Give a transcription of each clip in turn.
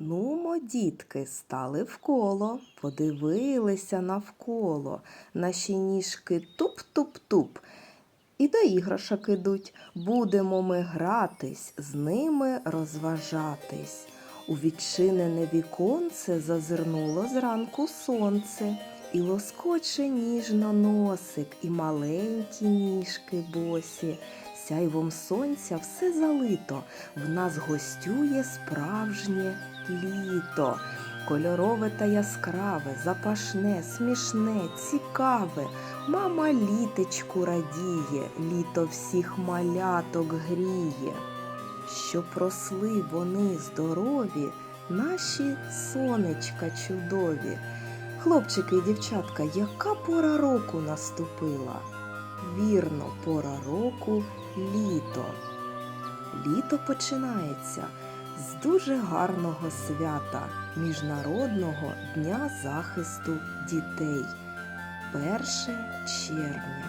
Нумо, дітки, стали в коло, подивилися навколо. Наші ніжки туп-туп-туп. І до іграшок ідуть. Будемо ми гратись, з ними розважатись. У відчинене віконце зазирнуло зранку сонце, і лоскоче ніжно носик, і маленькі ніжки босі. Сяйвом сонця все залито, в нас гостює справжнє літо. Кольорове та яскраве, запашне, смішне, цікаве. Мама літечку радіє, літо всіх маляток гріє. Щоб росли вони здорові, наші сонечка чудові. Хлопчики і дівчатка, яка пора року наступила? Вірно, пора року літо. Літо починається з дуже гарного свята Міжнародного дня захисту дітей 1 червня.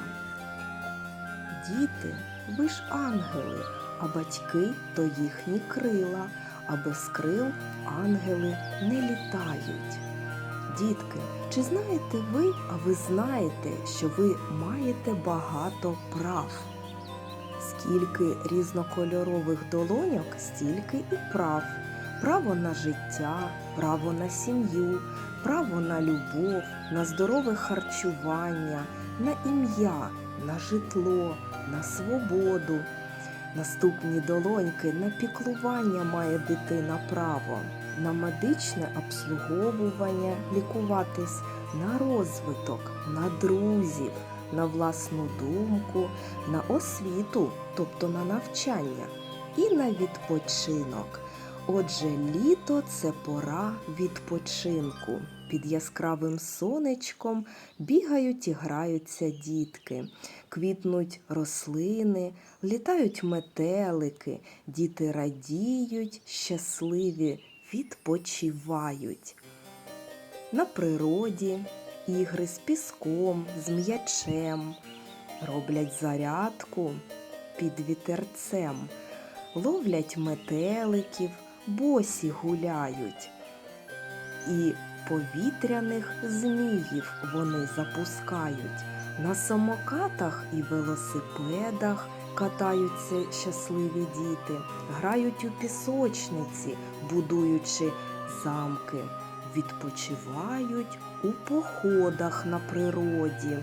Діти, ви ж ангели, а батьки то їхні крила, а без крил ангели не літають. Дітки, чи знаєте ви, а ви знаєте, що ви маєте багато прав? Скільки різнокольорових долоньок, стільки і прав. Право на життя, право на сім'ю, право на любов, на здорове харчування, на ім'я, на житло, на свободу. Наступні долоньки на піклування має дитина право, на медичне обслуговування, лікуватись, на розвиток, на друзів, на власну думку, на освіту, тобто на навчання, і на відпочинок. Отже, літо це пора відпочинку. Під яскравим сонечком бігають і граються дітки, квітнуть рослини, літають метелики, діти радіють, щасливі, відпочивають. На природі ігри з піском, з м'ячем, роблять зарядку під вітерцем, ловлять метеликів, босі гуляють. І повітряних зміїв вони запускають. На самокатах і велосипедах катаються щасливі діти, грають у пісочниці, будуючи замки, відпочивають у походах на природі.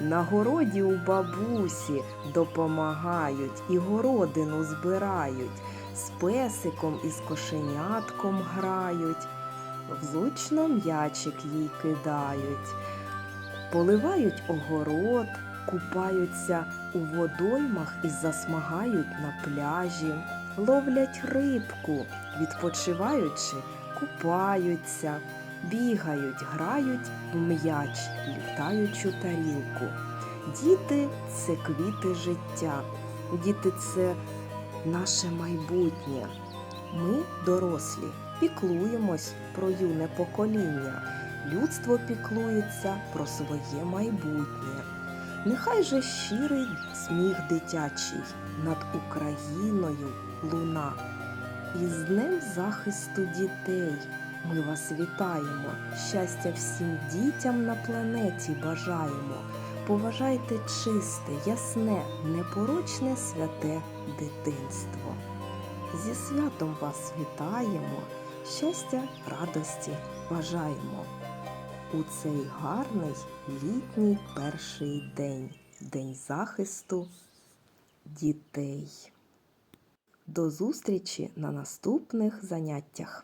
На городі у бабусі допомагають і городину збирають, з песиком і з кошенятком грають, влучно м'ячик їй кидають, поливають огород, купаються у водоймах і засмагають на пляжі, ловлять рибку, відпочиваючи, купаються, бігають, грають в м'яч, літаючу тарілку. Діти це квіти життя, діти це наше майбутнє. Ми, дорослі, піклуємось про юне покоління. Людство піклується про своє майбутнє. Нехай же щирий сміх дитячий над Україною луна. І з Днем захисту дітей ми вас вітаємо. Щастя всім дітям на планеті бажаємо. Поважайте чисте, ясне, непорочне святе дитинство. Зі святом вас вітаємо, щастя, радості бажаємо. У цей гарний літній перший день, День захисту дітей. До зустрічі на наступних заняттях.